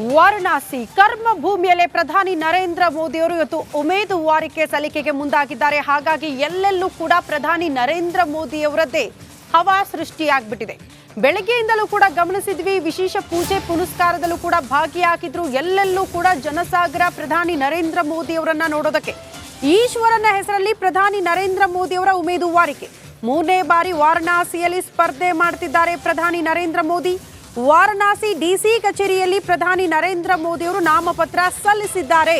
ವಾರಣಾಸಿ ಕರ್ಮ ಭೂಮಿಯಲ್ಲೇ ಪ್ರಧಾನಿ ನರೇಂದ್ರ ಮೋದಿಯವರು ಇವತ್ತು ಉಮೇದುವಾರಿಕೆ ಸಲ್ಲಿಕೆಗೆ ಮುಂದಾಗಿದ್ದಾರೆ. ಹಾಗಾಗಿ ಎಲ್ಲೆಲ್ಲೂ ಕೂಡ ಪ್ರಧಾನಿ ನರೇಂದ್ರ ಮೋದಿಯವರದ್ದೇ ಹವಾ ಸೃಷ್ಟಿಯಾಗ್ಬಿಟ್ಟಿದೆ. ಬೆಳಗ್ಗೆಯಿಂದಲೂ ಕೂಡ ಗಮನಿಸಿದ್ವಿ, ವಿಶೇಷ ಪೂಜೆ ಪುನಸ್ಕಾರದಲ್ಲೂ ಕೂಡ ಭಾಗಿಯಾಗಿದ್ರು. ಎಲ್ಲೆಲ್ಲೂ ಕೂಡ ಜನಸಾಗರ ಪ್ರಧಾನಿ ನರೇಂದ್ರ ಮೋದಿಯವರನ್ನ ನೋಡೋದಕ್ಕೆ. ಈಶ್ವರನ ಹೆಸರಲ್ಲಿ ಪ್ರಧಾನಿ ನರೇಂದ್ರ ಮೋದಿಯವರ ಉಮೇದುವಾರಿಕೆ ಮೂರನೇ ಬಾರಿ ವಾರಣಾಸಿಯಲ್ಲಿ ಸ್ಪರ್ಧೆ ಮಾಡ್ತಿದ್ದಾರೆ ಪ್ರಧಾನಿ ನರೇಂದ್ರ ಮೋದಿ. ವಾರಣಾಸಿ ಡಿಸಿ ಕಚೇರಿಯಲ್ಲಿ ಪ್ರಧಾನಿ ನರೇಂದ್ರ ಮೋದಿಯವರು ನಾಮಪತ್ರ ಸಲ್ಲಿಸಿದ್ದಾರೆ.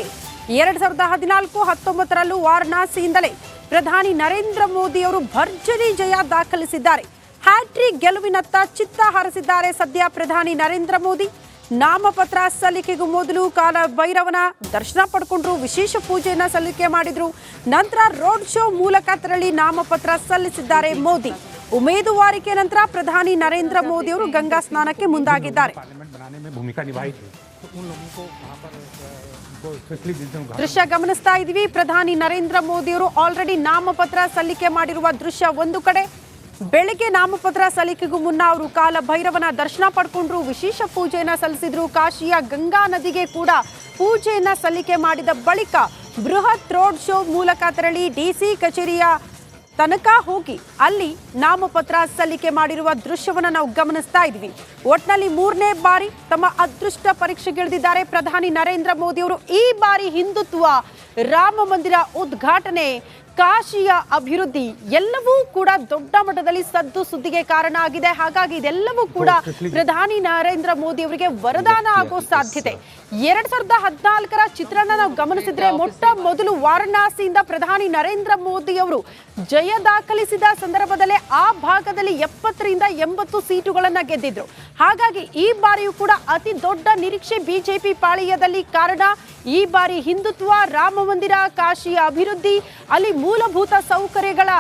ಎರಡ್ ಸಾವಿರದ ಹದಿನಾಲ್ಕು ಹತ್ತೊಂಬತ್ತರಲ್ಲೂ ವಾರಣಾಸಿಯಿಂದಲೇ ಪ್ರಧಾನಿ ನರೇಂದ್ರ ಮೋದಿಯವರು ಭರ್ಜರಿ ಜಯ ದಾಖಲಿಸಿದ್ದಾರೆ. ಹ್ಯಾಟ್ರಿಕ್ ಗೆಲುವಿನತ್ತ ಚಿತ್ತ ಹಾರಿಸಿದ್ದಾರೆ ಸದ್ಯ ಪ್ರಧಾನಿ ನರೇಂದ್ರ ಮೋದಿ. ನಾಮಪತ್ರ ಸಲ್ಲಿಕೆಗೂ ಮೊದಲು ಕಾಲ ಭೈರವನ ದರ್ಶನ ಪಡ್ಕೊಂಡ್ರು, ವಿಶೇಷ ಪೂಜೆಯನ್ನ ಸಲ್ಲಿಕೆ ಮಾಡಿದ್ರು. ನಂತರ ರೋಡ್ ಶೋ ಮೂಲಕ ತೆರಳಿ ನಾಮಪತ್ರ ಸಲ್ಲಿಸಿದ್ದಾರೆ ಮೋದಿ. ಉಮೇದುವಾರಿಕೆ ನಂತರ ಪ್ರಧಾನಿ ನರೇಂದ್ರ ಮೋದಿ ಅವರು ಗಂಗಾ ಸ್ನಾನಕ್ಕೆ ಮುಂದಾಗಿದ್ದಾರೆ. ದೃಶ್ಯ ಗಮನಿಸ್ತಾ ಇದೀವಿ ಪ್ರಧಾನಿ ನರೇಂದ್ರ ಮೋದಿ ಅವರು ಆಲ್ರೆಡಿ ನಾಮಪತ್ರ ಸಲ್ಲಿಕೆ ಮಾಡಿರುವ ದೃಶ್ಯ ಒಂದು ಕಡೆ. ಬೆಳಗ್ಗೆ ನಾಮಪತ್ರ ಸಲ್ಲಿಕೆಗೂ ಮುನ್ನ ಅವರು ಕಾಲ ಭೈರವನ ದರ್ಶನ ಪಡ್ಕೊಂಡ್ರು, ವಿಶೇಷ ಪೂಜೆಯನ್ನ ಸಲ್ಲಿಸಿದ್ರು. ಕಾಶಿಯ ಗಂಗಾ ನದಿಗೆ ಕೂಡ ಪೂಜೆಯನ್ನ ಸಲ್ಲಿಕೆ ಮಾಡಿದ ಬಳಿಕ ಬೃಹತ್ ರೋಡ್ ಶೋ ಮೂಲಕ ತೆರಳಿ ಡಿಸಿ ಕಚೇರಿಯ ತನಕ ಹೋಗಿ ಅಲ್ಲಿ ನಾಮಪತ್ರ ಸಲ್ಲಿಕೆ ಮಾಡಿರುವ ದೃಶ್ಯವನ್ನು ನಾವು ಗಮನಿಸ್ತಾ ಇದ್ವಿ ಒಟ್ನಲ್ಲಿ ಮೂರನೇ ಬಾರಿ ತಮ್ಮ ಅದೃಷ್ಟ ಪರೀಕ್ಷೆಗಿಳಿದಿದ್ದಾರೆ ಪ್ರಧಾನಿ ನರೇಂದ್ರ ಮೋದಿ ಅವರು ಈ ಬಾರಿ ಹಿಂದುತ್ವ ರಾಮ ಮಂದಿರ ಉದ್ಘಾಟನೆ ಕಾಶಿಯ ಅಭಿವೃದ್ಧಿ ಎಲ್ಲವೂ ಕೂಡ ದೊಡ್ಡ ಮಟ್ಟದಲ್ಲಿ ಸದ್ದು ಸುದ್ದಿಗೆ ಕಾರಣ ಆಗಿದೆ. ಹಾಗಾಗಿ ಇದೆಲ್ಲವೂ ಕೂಡ ಪ್ರಧಾನಿ ನರೇಂದ್ರ ಮೋದಿ ಅವರಿಗೆ ವರದಾನ ಆಗೋ ಸಾಧ್ಯತೆ. ಎರಡ್ ಸಾವಿರದ ಹದಿನಾಲ್ಕರ ಚಿತ್ರಣ ನಾವು ಗಮನಿಸಿದ್ರೆ ಮೊಟ್ಟ ಮೊದಲು ವಾರಣಾಸಿಯಿಂದ ಪ್ರಧಾನಿ ನರೇಂದ್ರ ಮೋದಿ ಅವರು ಜಯ ದಾಖಲಿಸಿದ ಸಂದರ್ಭದಲ್ಲೇ ಆ ಭಾಗದಲ್ಲಿ ಎಪ್ಪತ್ತರಿಂದ ಎಂಬತ್ತು ಸೀಟುಗಳನ್ನ ಗೆದ್ದಿದ್ರು. ಹಾಗಾಗಿ ಈ ಬಾರಿಯೂ ಕೂಡ ಅತಿ ದೊಡ್ಡ ನಿರೀಕ್ಷೆ ಬಿಜೆಪಿ ಪಾಳೆಯದಲ್ಲಿ ಕಾರಣ. ಈ ಬಾರಿ ಹಿಂದುತ್ವ ರಾಮ ಮಂದಿರ ಕಾಶಿಯ ಅಭಿವೃದ್ಧಿ ಅಲ್ಲಿ ಮೂಲಭೂತ ಸೌಕರ್ಯಗಳ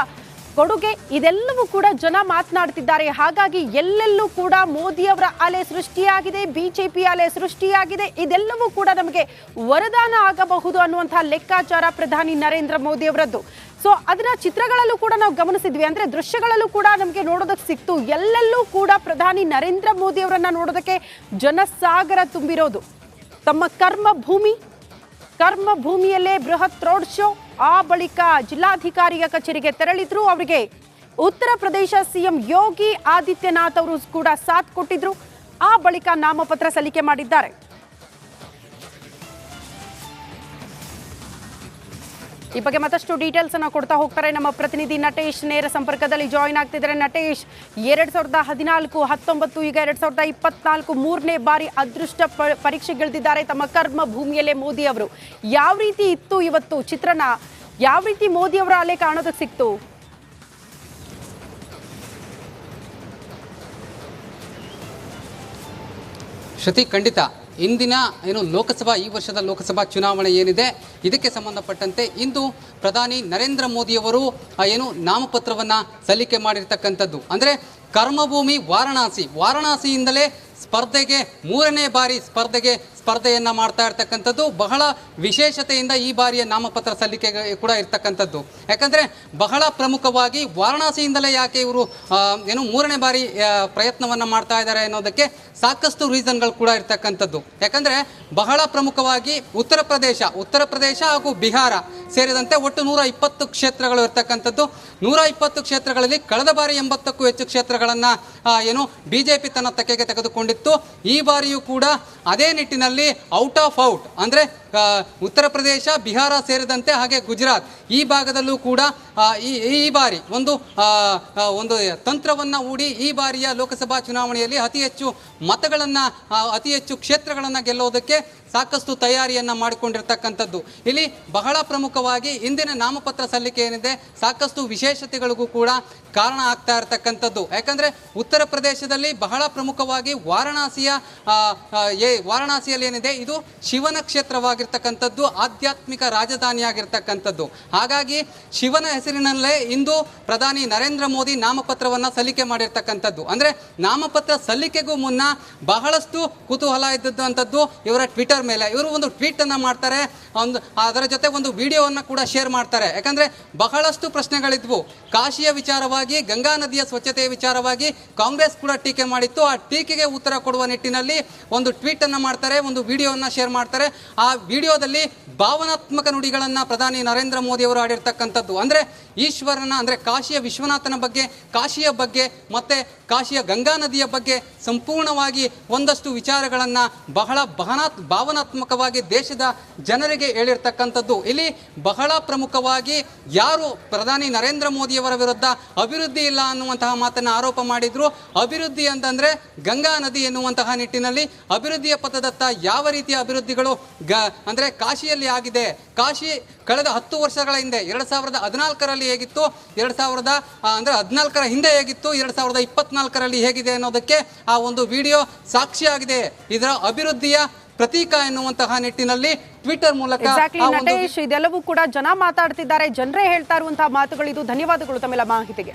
ಕೊಡುಗೆ ಇದೆಲ್ಲವೂ ಕೂಡ ಜನ ಮಾತನಾಡ್ತಿದ್ದಾರೆ ಹಾಗಾಗಿ ಎಲ್ಲೆಲ್ಲೂ ಕೂಡ ಮೋದಿಯವರ ಅಲೆ ಸೃಷ್ಟಿಯಾಗಿದೆ, ಬಿಜೆಪಿ ಅಲೆ ಸೃಷ್ಟಿಯಾಗಿದೆ. ಇದೆಲ್ಲವೂ ಕೂಡ ನಮಗೆ ವರದಾನ ಆಗಬಹುದು ಅನ್ನುವಂತಹ ಲೆಕ್ಕಾಚಾರ ಪ್ರಧಾನಿ ನರೇಂದ್ರ ಮೋದಿ ಅವರದ್ದು ಸೊ ಅದರ ಚಿತ್ರಗಳಲ್ಲೂ ಕೂಡ ನಾವು ಗಮನಿಸಿದ್ವಿ. ಅಂದ್ರೆ ದೃಶ್ಯಗಳಲ್ಲೂ ಕೂಡ ನಮಗೆ ನೋಡೋದಕ್ಕೆ ಸಿಕ್ತು. ಎಲ್ಲೆಲ್ಲೂ ಕೂಡ ಪ್ರಧಾನಿ ನರೇಂದ್ರ ಮೋದಿ ಅವರನ್ನ ನೋಡೋದಕ್ಕೆ ಜನಸಾಗರ ತುಂಬಿರೋದು. ತಮ್ಮ ಕರ್ಮ ಭೂಮಿ, ಕರ್ಮ ಭೂಮಿಯಲ್ಲೇ ಬೃಹತ್ ರೋಡ್ ಶೋ ಆ ಬಳಿಕ ಜಿಲ್ಲಾಧಿಕಾರಿಯ ಕಚೇರಿಗೆ ತೆರಳಿದ್ರು ಅವರಿಗೆ ಉತ್ತರ ಪ್ರದೇಶ ಸಿಎಂ ಯೋಗಿ ಆದಿತ್ಯನಾಥ್ ಅವರು ಕೂಡ ಸಾಥ್ ಕೊಟ್ಟಿದ್ರು. ಆ ಬಳಿಕ ನಾಮಪತ್ರ ಸಲ್ಲಿಕೆ ಮಾಡಿದ್ದಾರೆ. ಈ ಬಗ್ಗೆ ಮತ್ತಷ್ಟು ಡೀಟೇಲ್ಸ್ ಅನ್ನು ಕೊಡ್ತಾ ಹೋಗ್ತಾರೆ ನಮ್ಮ ಪ್ರತಿನಿಧಿ ನಟೇಶ್. ನೇರ ಸಂಪರ್ಕದಲ್ಲಿ ಜಾಯಿನ್ ಆಗ್ತಿದ್ದಾರೆ ನಟೇಶ್. ಎರಡ್ ಸಾವಿರದ ಹದಿನಾಲ್ಕು, ಹತ್ತೊಂಬತ್ತು, ಈಗ ಎರಡ್ ಸಾವಿರದ ಇಪ್ಪತ್ನಾಲ್ಕು ಮೂರನೇ ಬಾರಿ ಅದೃಷ್ಟ ಪರೀಕ್ಷೆಗಿಳಿದಿದ್ದಾರೆ ತಮ್ಮ ಕರ್ಮ ಭೂಮಿಯಲ್ಲೇ ಮೋದಿ ಅವರು. ಯಾವ ರೀತಿ ಇತ್ತು ಇವತ್ತು ಚಿತ್ರಣ? ಯಾವ ರೀತಿ ಮೋದಿ ಅವರ ಅಲೆ ಕಾಣೋದಕ್ಕೆ ಸಿಕ್ತು? ಶ್ರುತಿ ಖಂಡಿತ ಇಂದಿನ ಏನು ಲೋಕಸಭಾ, ಈ ವರ್ಷದ ಲೋಕಸಭಾ ಚುನಾವಣೆ ಏನಿದೆ, ಇದಕ್ಕೆ ಸಂಬಂಧಪಟ್ಟಂತೆ ಇಂದು ಪ್ರಧಾನಿ ನರೇಂದ್ರ ಮೋದಿಯವರು ಏನು ನಾಮಪತ್ರವನ್ನು ಸಲ್ಲಿಕೆ ಮಾಡಿರ್ತಕ್ಕಂಥದ್ದು. ಅಂದರೆ ಕರ್ಮಭೂಮಿ ವಾರಣಾಸಿ, ವಾರಣಾಸಿಯಿಂದಲೇ ಸ್ಪರ್ಧೆಗೆ, ಮೂರನೇ ಬಾರಿ ಸ್ಪರ್ಧೆಗೆ ಸ್ಪರ್ಧೆಯನ್ನು ಮಾಡ್ತಾ ಇರ್ತಕ್ಕಂಥದ್ದು ಬಹಳ ವಿಶೇಷತೆಯಿಂದ ಈ ಬಾರಿಯ ನಾಮಪತ್ರ ಸಲ್ಲಿಕೆ ಕೂಡ ಇರ್ತಕ್ಕಂಥದ್ದು. ಯಾಕಂದರೆ ಬಹಳ ಪ್ರಮುಖವಾಗಿ ವಾರಣಾಸಿಯಿಂದಲೇ ಯಾಕೆ ಇವರು ಏನು ಮೂರನೇ ಬಾರಿ ಪ್ರಯತ್ನವನ್ನು ಮಾಡ್ತಾ ಇದ್ದಾರೆ ಅನ್ನೋದಕ್ಕೆ ಸಾಕಷ್ಟು ರೀಸನ್ಗಳು ಕೂಡ ಇರ್ತಕ್ಕಂಥದ್ದು. ಯಾಕಂದರೆ ಬಹಳ ಪ್ರಮುಖವಾಗಿ ಉತ್ತರ ಪ್ರದೇಶ ಉತ್ತರ ಪ್ರದೇಶ ಹಾಗೂ ಬಿಹಾರ ಸೇರಿದಂತೆ ಒಟ್ಟು ನೂರ ಇಪ್ಪತ್ತು ಕ್ಷೇತ್ರಗಳು ಇರ್ತಕ್ಕಂಥದ್ದು. ನೂರ ಇಪ್ಪತ್ತು ಕ್ಷೇತ್ರಗಳಲ್ಲಿ ಕಳೆದ ಬಾರಿ ಎಂಬತ್ತಕ್ಕೂ ಹೆಚ್ಚು ಕ್ಷೇತ್ರಗಳನ್ನು ಏನು ಬಿ ಜೆ ಪಿ ತನ್ನ ತೆಕೆಗೆ ತೆಗೆದುಕೊಂಡಿತ್ತು ಈ ಬಾರಿಯೂ ಕೂಡ ಅದೇ ನಿಟ್ಟಿನಲ್ಲಿ ಔಟ್ ಆಫ್ ಔಟ್ ಅಂದರೆ ಉತ್ತರ ಪ್ರದೇಶ, ಬಿಹಾರ ಸೇರಿದಂತೆ ಹಾಗೆ ಗುಜರಾತ್ ಈ ಭಾಗದಲ್ಲೂ ಕೂಡ ಈ ಈ ಬಾರಿ ಒಂದು ಒಂದು ತಂತ್ರವನ್ನು ಹೂಡಿ ಈ ಬಾರಿಯ ಲೋಕಸಭಾ ಚುನಾವಣೆಯಲ್ಲಿ ಅತಿ ಹೆಚ್ಚು ಮತಗಳನ್ನು ಅತಿ ಹೆಚ್ಚು ಕ್ಷೇತ್ರಗಳನ್ನು ಗೆಲ್ಲೋದಕ್ಕೆ ಸಾಕಷ್ಟು ತಯಾರಿಯನ್ನು ಮಾಡಿಕೊಂಡಿರ್ತಕ್ಕಂಥದ್ದು. ಇಲ್ಲಿ ಬಹಳ ಪ್ರಮುಖವಾಗಿ ಇಂದಿನ ನಾಮಪತ್ರ ಸಲ್ಲಿಕೆ ಏನಿದೆ, ಸಾಕಷ್ಟು ವಿಶೇಷತೆಗಳಿಗೂ ಕೂಡ ಕಾರಣ ಆಗ್ತಾ ಇರತಕ್ಕಂಥದ್ದು. ಯಾಕಂದರೆ ಉತ್ತರ ಪ್ರದೇಶದಲ್ಲಿ ಬಹಳ ಪ್ರಮುಖವಾಗಿ ವಾರಣಾಸಿಯ ಏ, ವಾರಣಾಸಿಯಲ್ಲಿ ಏನಿದೆ? ಇದು ಶಿವನ ಕ್ಷೇತ್ರವಾಗಿರ್ತಕ್ಕಂಥದ್ದು, ಆಧ್ಯಾತ್ಮಿಕ ರಾಜಧಾನಿಯಾಗಿರ್ತಕ್ಕಂಥದ್ದು. ಹಾಗಾಗಿ ಶಿವನ ಹೆಸರಿನಲ್ಲೇ ಇಂದು ಪ್ರಧಾನಿ ನರೇಂದ್ರ ಮೋದಿ ನಾಮಪತ್ರವನ್ನು ಸಲ್ಲಿಕೆ ಮಾಡಿರ್ತಕ್ಕಂಥದ್ದು. ಅಂದರೆ ನಾಮಪತ್ರ ಸಲ್ಲಿಕೆಗೂ ಮುನ್ನ ಬಹಳಷ್ಟು ಕುತೂಹಲ ಇದ್ದಂಥದ್ದು ಇವರ ಟ್ವಿಟರ್ ಮೇಲೆ. ಇವರು ಒಂದು ಟ್ವೀಟನ್ನು ಮಾಡ್ತಾರೆ, ಒಂದು, ಅದರ ಜೊತೆ ಒಂದು ವಿಡಿಯೋವನ್ನು ಕೂಡ ಶೇರ್ ಮಾಡ್ತಾರೆ. ಯಾಕಂದರೆ ಬಹಳಷ್ಟು ಪ್ರಶ್ನೆಗಳಿದ್ವು. ಕಾಶಿಯ ವಿಚಾರವಾಗಿ, ಗಂಗಾ ನದಿಯ ಸ್ವಚ್ಛತೆಯ ವಿಚಾರವಾಗಿ ಕಾಂಗ್ರೆಸ್ ಕೂಡ ಟೀಕೆ ಮಾಡಿತ್ತು. ಆ ಟೀಕೆಗೆ ಉತ್ತರ ಉತ್ತರ ಕೊಡುವ ನಿಟ್ಟಿನಲ್ಲಿ ಒಂದು ಟ್ವೀಟ್ ಅನ್ನ ಮಾಡ್ತಾರೆ, ಒಂದು ವಿಡಿಯೋವನ್ನ ಶೇರ್ ಮಾಡ್ತಾರೆ. ಆ ವಿಡಿಯೋದಲ್ಲಿ ಭಾವನಾತ್ಮಕ ನುಡಿಗಳನ್ನ ಪ್ರಧಾನಿ ನರೇಂದ್ರ ಮೋದಿ ಅವರು ಆಡಿರ್ತಕ್ಕಂಥದ್ದು. ಅಂದ್ರೆ ಈಶ್ವರನ, ಅಂದ್ರೆ ಕಾಶಿಯ ವಿಶ್ವನಾಥನ ಬಗ್ಗೆ, ಕಾಶಿಯ ಬಗ್ಗೆ, ಮತ್ತೆ ಕಾಶಿಯ ಗಂಗಾ ನದಿಯ ಬಗ್ಗೆ ಸಂಪೂರ್ಣವಾಗಿ ಒಂದಷ್ಟು ವಿಚಾರಗಳನ್ನ ಬಹಳ ಬಹನಾತ್, ಭಾವನಾತ್ಮಕವಾಗಿ ದೇಶದ ಜನರಿಗೆ ಹೇಳಿರ್ತಕ್ಕಂಥದ್ದು. ಇಲ್ಲಿ ಬಹಳ ಪ್ರಮುಖವಾಗಿ ಯಾರು ಪ್ರಧಾನಿ ನರೇಂದ್ರ ಮೋದಿಯವರ ವಿರುದ್ಧ ಅಭಿವೃದ್ಧಿ ಇಲ್ಲ ಅನ್ನುವಂತಹ ಮಾತನ್ನ ಆರೋಪ ಮಾಡಿದ್ರು. ಅಭಿವೃದ್ಧಿ ಅಂತಂದ್ರೆ ಗಂಗಾ ನದಿ ಎನ್ನುವಂತಹ ನಿಟ್ಟಿನಲ್ಲಿ ಅಭಿವೃದ್ಧಿಯ ಪಥದತ್ತ ಯಾವ ರೀತಿಯ ಅಭಿವೃದ್ಧಿಗಳು ಗ ಅಂದ್ರೆ ಕಾಶಿಯಲ್ಲಿ ಆಗಿದೆ. ಕಾಶಿ ಕಳೆದ ಹತ್ತು ವರ್ಷಗಳ ಹಿಂದೆ ಎರಡು ಸಾವಿರದ ಹದಿನಾಲ್ಕರಲ್ಲಿ ಹೇಗಿತ್ತು ಎರಡು ಸಾವಿರದ ಅಂದರೆ ಹದಿನಾಲ್ಕರ ಹಿಂದೆ ಹೇಗಿತ್ತು ಎರಡು ಸಾವಿರದ ಇಪ್ಪತ್ನಾಲ್ಕರಲ್ಲಿ ಹೇಗಿದೆ ಅನ್ನೋದಕ್ಕೆ ಆ ಒಂದು ವಿಡಿಯೋ ಸಾಕ್ಷಿಯಾಗಿದೆ. ಇದರ ಅಭಿವೃದ್ಧಿಯ ಪ್ರತೀಕ ಎನ್ನುವಂತಹ ನಿಟ್ಟಿನಲ್ಲಿ ಟ್ವಿಟರ್ ಮೂಲಕ ನಟೇಶ್ ಇದೆಲ್ಲವೂ ಕೂಡ ಜನ ಮಾತಾಡ್ತಿದ್ದಾರೆ. ಜನರೇ ಹೇಳ್ತಾ ಇರುವಂತಹ ಮಾತುಗಳಿದು. ಧನ್ಯವಾದಗಳು ತಮ್ಮೆಲ್ಲ ಮಾಹಿತಿಗೆ.